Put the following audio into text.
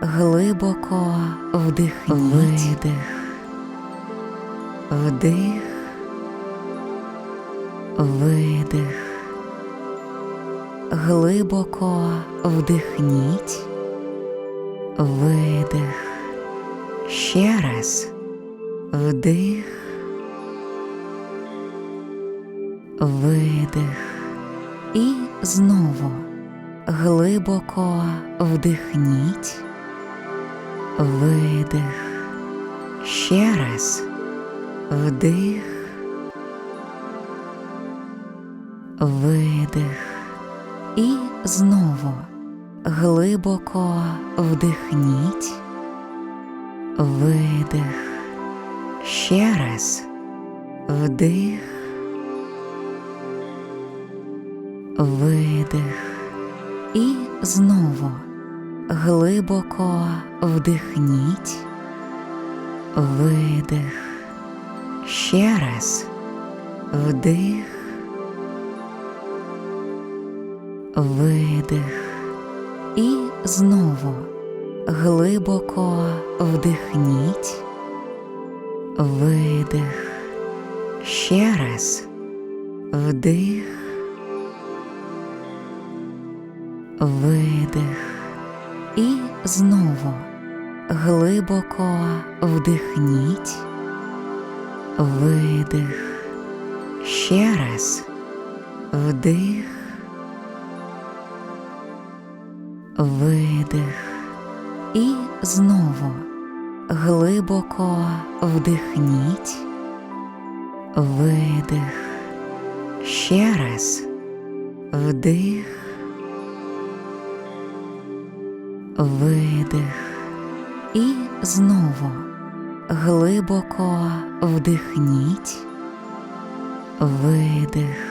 глибоко вдихніть. Видих, вдих, видих. Глибоко вдихніть, видих. Ще раз вдих, видих. І знову глибоко вдихніть, видих. Ще раз вдих, видих. І знову глибоко вдихніть, видих. Ще раз вдих, видих. І знову глибоко вдихніть, видих. Ще раз вдих, видих. І знову глибоко вдихніть, видих. Ще раз вдих, видих. І знову глибоко вдихніть, видих. Ще раз вдих, видих. І знову глибоко вдихніть, видих. Ще раз вдих, видих. І знову глибоко вдихніть, видих.